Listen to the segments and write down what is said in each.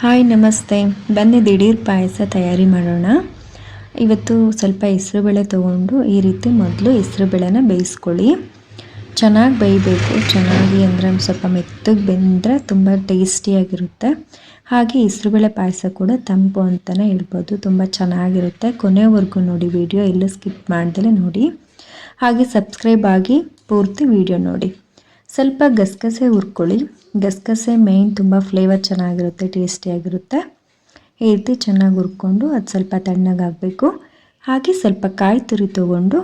Hi, ನಮಸ್ತೆ. ಬನ್ನಿ, ದಿಢೀರ್ ಪಾಯಸ ತಯಾರಿ ಮಾಡೋಣ. ಇವತ್ತು ಸ್ವಲ್ಪ ಹೆಸರುಬೇಳೆ ತೊಗೊಂಡು ಈ ರೀತಿ ಮೊದಲು ಹೆಸರುಬೇಳೆನ ಬೇಯಿಸ್ಕೊಳ್ಳಿ. ಚೆನ್ನಾಗಿ ಬೇಯಬೇಕು. ಚೆನ್ನಾಗಿ ಅಂದರೆ ಸ್ವಲ್ಪ ಮೆತ್ತಗೆ ಬೆಂದರೆ ತುಂಬ ಟೇಸ್ಟಿಯಾಗಿರುತ್ತೆ ಹಾಗೆ ಹೆಸರುಬೇಳೆ ಪಾಯಸ ಕೂಡ ತಂಪು ಅಂತಲೇ ಹೇಳ್ಬೋದು. ತುಂಬ ಚೆನ್ನಾಗಿರುತ್ತೆ. ಕೊನೆವರೆಗೂ ನೋಡಿ ವಿಡಿಯೋ, ಎಲ್ಲೂ ಸ್ಕಿಪ್ ಮಾಡ್ದಲೇ ನೋಡಿ. ಹಾಗೆ ಸಬ್ಸ್ಕ್ರೈಬ್ ಆಗಿ ಪೂರ್ತಿ ವಿಡಿಯೋ ನೋಡಿ. ಸ್ವಲ್ಪ ಗಸಗಸೆ ಹುರ್ಕೊಳ್ಳಿ. ಗಸಗಸೆ ಮೇಯ್ನ್ ತುಂಬ ಫ್ಲೇವರ್ ಚೆನ್ನಾಗಿರುತ್ತೆ ಟೇಸ್ಟಿಯಾಗಿರುತ್ತೆ ಈ ಚೆನ್ನಾಗಿ ಹುರ್ಕೊಂಡು ಅದು ಸ್ವಲ್ಪ ತಣ್ಣಗಾಗಬೇಕು ಹಾಗೆ ಸ್ವಲ್ಪ ಕಾಯಿ ತುರಿ ತೊಗೊಂಡು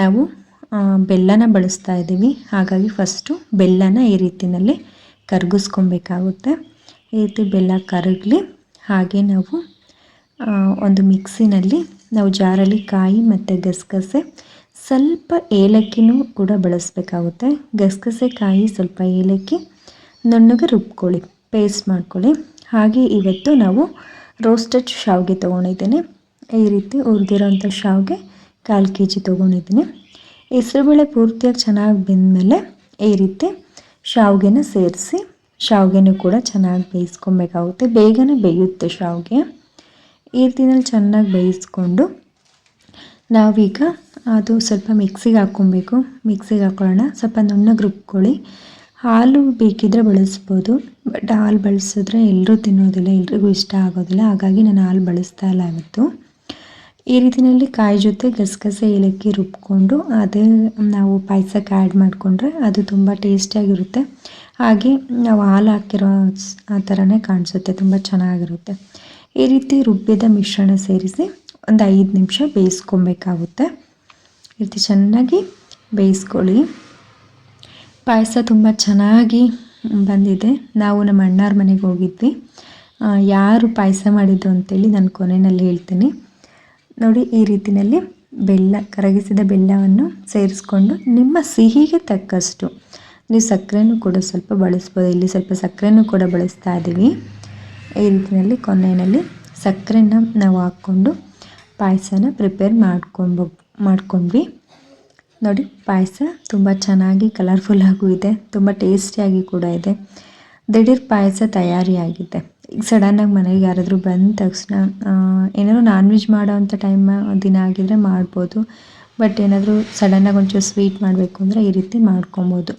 ನಾವು ಬೆಲ್ಲನ ಬಳಸ್ತಾ ಇದ್ದೀವಿ. ಹಾಗಾಗಿ ಫಸ್ಟು ಬೆಲ್ಲನ ಈ ರೀತಿಯಲ್ಲಿ ಕರಗಿಸ್ಕೊಬೇಕಾಗುತ್ತೆ. ಈ ರೀತಿ ಬೆಲ್ಲ ಕರಗಲಿ, ಹಾಗೆ ನಾವು ಒಂದು ಮಿಕ್ಸಿನಲ್ಲಿ ನಾವು ಜಾರಲ್ಲಿ ಕಾಯಿ ಮತ್ತು ಗಸಗಸೆ ಸ್ವಲ್ಪ ಏಲಕ್ಕಿನೂ ಕೂಡ ಬಳಸಬೇಕಾಗುತ್ತೆ. ಗಸಗಸೆ ಕಾಯಿ ಸ್ವಲ್ಪ ಏಲಕ್ಕಿ, ನುಣ್ಣಗೆ ರುಬ್ಕೊಳ್ಳಿ ಪೇಸ್ಟ್ ಮಾಡ್ಕೊಳ್ಳಿ. ಹಾಗೆ ಇವತ್ತು ನಾವು ರೋಸ್ಟೆಡ್ ಶಾವಿಗೆ ತೊಗೊಂಡಿದ್ದೀನಿ. ಈ ರೀತಿ ಹುರಿದಿರೋಂಥ ಶಾವಿಗೆ ಕಾಲು ಕೆ ಜಿ ತೊಗೊಂಡಿದ್ದೀನಿ ಹೆಸರುಬೇಳೆ ಪೂರ್ತಿಯಾಗಿ ಚೆನ್ನಾಗಿ ಬೆಂದಮೇಲೆ ಈ ರೀತಿ ಶಾವಿಗೆನ ಸೇರಿಸಿ, ಶಾವಿಗೆನೂ ಕೂಡ ಚೆನ್ನಾಗಿ ಬೇಯಿಸ್ಕೊಬೇಕಾಗುತ್ತೆ. ಬೇಗನೆ ಬೇಯುತ್ತೆ ಶಾವಿಗೆ. ಈ ರೀತಿನಲ್ಲಿ ಚೆನ್ನಾಗಿ ಬೇಯಿಸ್ಕೊಂಡು ನಾವೀಗ ಅದು ಸ್ವಲ್ಪ ಮಿಕ್ಸಿಗೆ ಹಾಕ್ಕೊಬೇಕು. ಮಿಕ್ಸಿಗೆ ಹಾಕ್ಕೊಳ್ಳೋಣ ಸ್ವಲ್ಪ ನುಣ್ಣಗೆ ರುಬ್ಕೊಳ್ಳಿ. ಹಾಲು ಬೇಕಿದ್ದರೆ ಬಳಸ್ಬೋದು. ಬಟ್ ಹಾಲು ಬಳಸಿದ್ರೆ ಎಲ್ಲರೂ ತಿನ್ನೋದಿಲ್ಲ, ಎಲ್ರಿಗೂ ಇಷ್ಟ ಆಗೋದಿಲ್ಲ. ಹಾಗಾಗಿ ನಾನು ಹಾಲು ಬಳಸ್ತಾ ಇಲ್ಲ ಇವತ್ತು. ಈ ರೀತಿಯಲ್ಲಿ ಕಾಯಿ ಜೊತೆ ಗಸಗಸೆ ಏಲಕ್ಕಿ ರುಬ್ಕೊಂಡು ಅದೇ ನಾವು ಪಾಯಸಕ್ಕೆ ಆ್ಯಡ್ ಮಾಡಿಕೊಂಡ್ರೆ ಅದು ತುಂಬ ಟೇಸ್ಟಿಯಾಗಿರುತ್ತೆ. ಹಾಗೆ ನಾವು ಹಾಲು ಹಾಕಿರೋ ಆ ಥರನೇ ಕಾಣಿಸುತ್ತೆ, ತುಂಬ ಚೆನ್ನಾಗಿರುತ್ತೆ. ಈ ರೀತಿ ರುಬ್ಬಿದ ಮಿಶ್ರಣ ಸೇರಿಸಿ ಒಂದು ಐದು ನಿಮಿಷ ಬೇಯಿಸ್ಕೊಬೇಕಾಗುತ್ತೆ. ರೀತಿ ಚೆನ್ನಾಗಿ ಬೇಯಿಸ್ಕೊಳ್ಳಿ. ಪಾಯಸ ತುಂಬ ಚೆನ್ನಾಗಿ ಬಂದಿದೆ. ನಾವು ನಮ್ಮ ಅಣ್ಣಾರ ಮನೆಗೆ ಹೋಗಿದ್ವಿ. ಯಾರು ಪಾಯಸ ಮಾಡಿದ್ದು ಅಂತೇಳಿ ನಾನು ಕೊನೆಯಲ್ಲಿ ಹೇಳ್ತೀನಿ. ನೋಡಿ, ಈ ರೀತಿಯಲ್ಲಿ ಬೆಲ್ಲ, ಕರಗಿಸಿದ ಬೆಲ್ಲವನ್ನು ಸೇರಿಸ್ಕೊಂಡು ನಿಮ್ಮ ಸಿಹಿಗೆ ತಕ್ಕಷ್ಟು. ನೀವು ಸಕ್ಕರೆನೂ ಕೂಡ ಸ್ವಲ್ಪ ಬಳಸ್ಬೋದು. ಇಲ್ಲಿ ಸ್ವಲ್ಪ ಸಕ್ಕರೆನೂ ಕೂಡ ಬಳಸ್ತಾ ಇದ್ದೀವಿ ಈ ರೀತಿಯಲ್ಲಿ ಕೊನೆಯಲ್ಲಿ ಸಕ್ಕರೆನ ನಾವು ಹಾಕ್ಕೊಂಡು ಪಾಯಸನ ಪ್ರಿಪೇರ್ ಮಾಡ್ಕೊಂಡು ಮಾಡ್ಕೊಂಡ್ವಿ. ನೋಡಿ, ಪಾಯಸ ತುಂಬ ಚೆನ್ನಾಗಿ ಕಲರ್ಫುಲ್ಲಾಗೂ ಇದೆ, ತುಂಬ ಟೇಸ್ಟಿಯಾಗಿ ಕೂಡ ಇದೆ. ದಿಢೀರ್ ಪಾಯಸ ತಯಾರಿಯಾಗಿದೆ ಈಗ ಸಡನ್ನಾಗಿ ಮನೆಗೆ ಯಾರಾದರೂ ಬಂದ ತಕ್ಷಣ ಏನಾದರೂ ನಾನ್ ವೆಜ್ ಮಾಡೋ ಅಂಥ ಟೈಮ್ ದಿನ ಆಗಿದ್ರೆ ಮಾಡ್ಬೋದು. ಬಟ್ ಏನಾದರೂ ಸಡನ್ನಾಗಿ ಒಂಚೂರು ಸ್ವೀಟ್ ಮಾಡಬೇಕು ಅಂದರೆ ಈ ರೀತಿ ಮಾಡ್ಕೊಬೋದು.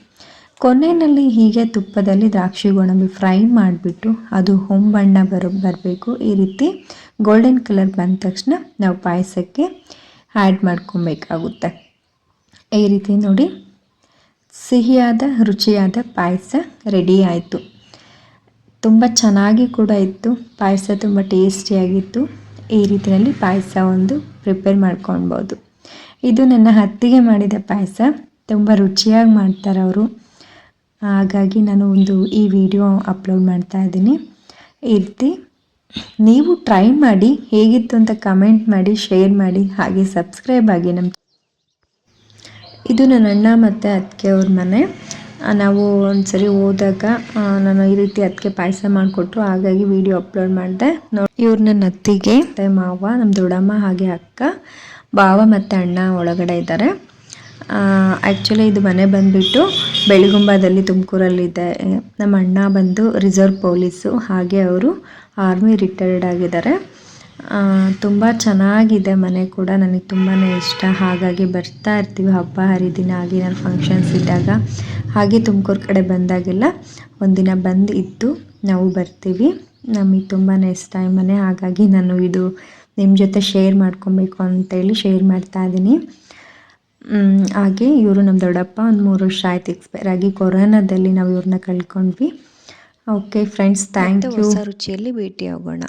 ಕೊನೆಯಲ್ಲಿ ಹೀಗೆ ತುಪ್ಪದಲ್ಲಿ ದ್ರಾಕ್ಷಿ ಗೋಡಂಬಿ ಫ್ರೈ ಮಾಡಿಬಿಟ್ಟು ಅದು ಹೊಂಬಣ್ಣ ಬರೋ, ಬರಬೇಕು. ಈ ರೀತಿ ಗೋಲ್ಡನ್ ಕಲರ್ ಬಂದ ತಕ್ಷಣ ನಾವು ಪಾಯಸಕ್ಕೆ ಆ್ಯಡ್ ಮಾಡ್ಕೊಬೇಕಾಗುತ್ತೆ. ಈ ರೀತಿ ನೋಡಿ, ಸಿಹಿಯಾದ, ರುಚಿಯಾದ ಪಾಯಸ ರೆಡಿ ಆಯಿತು. ತುಂಬ ಚೆನ್ನಾಗಿ ಕೂಡ ಇತ್ತು. ಪಾಯಸ ತುಂಬ ಟೇಸ್ಟಿಯಾಗಿತ್ತು. ಈ ರೀತಿಯಲ್ಲಿ ಪಾಯಸ ಒಂದು ಪ್ರಿಪೇರ್ ಮಾಡ್ಕೊಳ್ಬೋದು. ಇದು ನನ್ನ ಹತ್ತಿಗೆ ಮಾಡಿದ ಪಾಯಸ. ತುಂಬ ರುಚಿಯಾಗಿ ಮಾಡ್ತಾರೆ ಅವರು. ಹಾಗಾಗಿ ನಾನು ಒಂದು ಈ ವಿಡಿಯೋ ಅಪ್ಲೋಡ್ ಮಾಡ್ತಾ ಇದ್ದೀನಿ. ಈ ರೀತಿ ನೀವು ಟ್ರೈ ಮಾಡಿ, ಹೇಗಿತ್ತು ಅಂತ ಕಮೆಂಟ್ ಮಾಡಿ ಶೇರ್ ಮಾಡಿ, ಹಾಗೆ ಸಬ್ಸ್ಕ್ರೈಬ್ ಆಗಿ ನಮ್ಮ ಇದು ನನ್ನ ಅಣ್ಣ ಮತ್ತು ಅದಕ್ಕೆ ಅವ್ರ ಮನೆ. ನಾವು ಒಂದು ಸರಿ ಹೋದಾಗ ನಾನು ಈ ರೀತಿ ಅದಕ್ಕೆ ಪಾಯಸ ಮಾಡಿಕೊಟ್ರು, ಹಾಗಾಗಿ ವಿಡಿಯೋ ಅಪ್ಲೋಡ್ ಮಾಡಿದೆ. ನೋಡಿ ಇವ್ರ ನನ್ನ ಅತ್ತಿಗೆ ಮಾವ ನಮ್ಮ ದೊಡ್ಡಮ್ಮ ಹಾಗೆ ಅಕ್ಕ ಬಾವ ಮತ್ತು ಅಣ್ಣ ಒಳಗಡೆ ಇದ್ದಾರೆ. ಆ್ಯಕ್ಚುಲಿ ಇದು ಮನೆ ಬಂದುಬಿಟ್ಟು ಬೆಳಗುಂಬದಲ್ಲಿ ತುಮಕೂರಲ್ಲಿದೆ. ನಮ್ಮ ಅಣ್ಣ ಬಂದು ರಿಸರ್ವ್ ಪೊಲೀಸು, ಹಾಗೆ ಅವರು ಆರ್ಮಿ ರಿಟೈರ್ಡ್ ಆಗಿದ್ದಾರೆ. ತುಂಬ ಚೆನ್ನಾಗಿದೆ ಮನೆ ಕೂಡ, ನನಗೆ ತುಂಬಾ ಇಷ್ಟ. ಹಾಗಾಗಿ ಬರ್ತಾ ಇರ್ತೀವಿ ಹಬ್ಬ, ಹರಿದಿನ ಆಗಿ ನಾನು ಫಂಕ್ಷನ್ಸ್ ಇದ್ದಾಗ. ಹಾಗೆ ತುಮಕೂರು ಕಡೆ ಬಂದಾಗೆಲ್ಲ ಒಂದಿನ ಬಂದು ಇದ್ದು ನಾವು ಬರ್ತೀವಿ. ನಮಗೆ ತುಂಬಾ ಇಷ್ಟ ಈ ಮನೆ, ಹಾಗಾಗಿ ನಾನು ಇದು ನಿಮ್ಮ ಜೊತೆ ಶೇರ್ ಮಾಡ್ಕೊಬೇಕು ಅಂತೇಳಿ ಶೇರ್ ಮಾಡ್ತಾ ಇದ್ದೀನಿ ಹಾಗೆ ಇವರು ನಮ್ಮ ದೊಡ್ಡಪ್ಪ ಒಂದು ಮೂರು ವರ್ಷ ಆಯ್ತು ಎಕ್ಸ್ಪೈರ್ ಆಗಿ ಕೊರೋನಾದಲ್ಲಿ ನಾವು ಇವ್ರನ್ನ ಕಳ್ಕೊಂಡ್ವಿ. ಓಕೆ ಫ್ರೆಂಡ್ಸ್ ಥ್ಯಾಂಕ್ ಯು ರುಚಿಯಲ್ಲಿ ಭೇಟಿ ಆಗೋಣ